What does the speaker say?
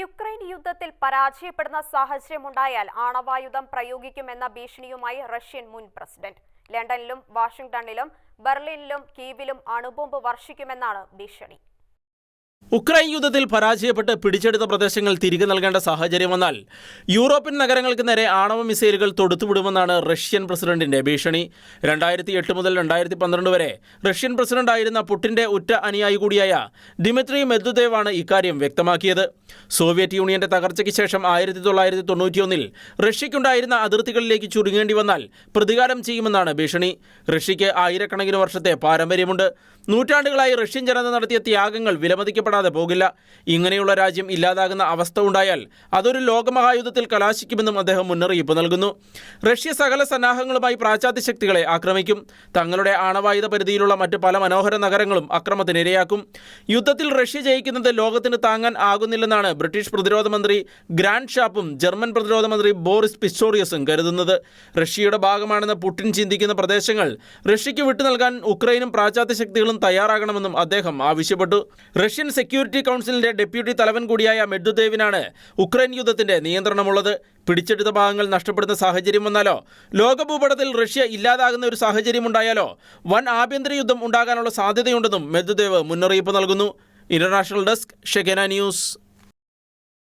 Ukraine യുദ്ധത്തിൽ പരാജയപ്പെടുന്ന സാഹചര്യമുണ്ടായാൽ ആണവായുധം പ്രയോഗിക്കുമെന്ന ഭീഷണിയുമായി റഷ്യൻ മുൻ പ്രസിഡന്റ്. ലണ്ടനിലും വാഷിംഗ്ടണിലും ബെർലിനിലും കീവിലും അണുബോംബ് വർഷിക്കുമെന്നാണ് ഭീഷണി. ഉക്രൈൻ യുദ്ധത്തിൽ പരാജയപ്പെട്ട് പിടിച്ചെടുത്ത പ്രദേശങ്ങൾ തിരികെ നൽകേണ്ട സാഹചര്യം വന്നാൽ യൂറോപ്യൻ നഗരങ്ങൾക്ക് നേരെ ആണവ മിസൈലുകൾ തൊടുത്തുവിടുമെന്നാണ് റഷ്യൻ പ്രസിഡന്റിന്റെ ഭീഷണി. രണ്ടായിരത്തി എട്ട് മുതൽ രണ്ടായിരത്തി പന്ത്രണ്ട് വരെ റഷ്യൻ പ്രസിഡന്റായിരുന്ന പുട്ടിന്റെ ഉറ്റ അനുയായി കൂടിയായ ദിമിത്രി മെദ്വദേവാണ് ഇക്കാര്യം വ്യക്തമാക്കിയത്. സോവിയറ്റ് യൂണിയന്റെ തകർച്ചയ്ക്ക് ശേഷം ആയിരത്തി തൊള്ളായിരത്തി തൊണ്ണൂറ്റിയൊന്നിൽ റഷ്യയ്ക്കുണ്ടായിരുന്ന അതിർത്തികളിലേക്ക് ചുരുങ്ങേണ്ടി വന്നാൽ പ്രതികാരം ചെയ്യുമെന്നാണ് ഭീഷണി. റഷ്യയ്ക്ക് ആയിരക്കണക്കിന് വർഷത്തെ പാരമ്പര്യമുണ്ട്. നൂറ്റാണ്ടുകളായി റഷ്യൻ ജനത നടത്തിയ ത്യാഗങ്ങൾ വിലമതിക്കപ്പെടാതെ പോകില്ല. ഇങ്ങനെയുള്ള രാജ്യം ഇല്ലാതാകുന്ന അവസ്ഥ ഉണ്ടായാൽ അതൊരു ലോകമഹായുദ്ധത്തിൽ കലാശിക്കുമെന്നും അദ്ദേഹം മുന്നറിയിപ്പ് നൽകുന്നു. റഷ്യ സകല സന്നാഹങ്ങളുമായി പ്രാചാത്യ ശക്തികളെ ആക്രമിക്കും. തങ്ങളുടെ ആണവായുധ പരിധിയിലുള്ള മറ്റ് പല മനോഹര നഗരങ്ങളും അക്രമത്തിനിരയാക്കും യുദ്ധത്തിൽ റഷ്യ ജയിക്കുന്നത് ലോകത്തിന് താങ്ങാൻ ആകുന്നില്ലെന്നാണ് ബ്രിട്ടീഷ് പ്രതിരോധ മന്ത്രി ഗ്രാൻഡ് ഷാപ്പും ജർമ്മൻ പ്രതിരോധ മന്ത്രി ബോറിസ് പിസ്റ്റോറിയസും കരുതുന്നത്. റഷ്യയുടെ ഭാഗമാണെന്ന് പുടിൻ ചിന്തിക്കുന്ന പ്രദേശങ്ങൾ റഷ്യയ്ക്ക് വിട്ടു നൽകാൻ ഉക്രൈനും പ്രാചാത്യ ശക്തികളും തയ്യാറാകണമെന്നും അദ്ദേഹം ആവശ്യപ്പെട്ടു. റഷ്യൻ സെക്യൂരിറ്റി കൗൺസിലിന്റെ ഡെപ്യൂട്ടി തലവൻ കൂടിയായ മെഡ്വദേവിനാണ് ഉക്രൈൻ യുദ്ധത്തിന്റെ നിയന്ത്രണമുള്ളത്. പിടിച്ചെടുത്ത ഭാഗങ്ങൾ നഷ്ടപ്പെടുന്ന സാഹചര്യം വന്നാലോ? ലോകഭൂപടത്തിൽ റഷ്യ ഇല്ലാതാകുന്ന ഒരു സാഹചര്യം ഉണ്ടായാലോ? വൻ ആഭ്യന്തര യുദ്ധം ഉണ്ടാകാനുള്ള സാധ്യതയുണ്ടെന്നും മെഡ്വദേവ് മുന്നറിയിപ്പ് നൽകുന്നു. ഇന്റർനാഷണൽ ഡെസ്ക് ഷെഗന ന്യൂസ്.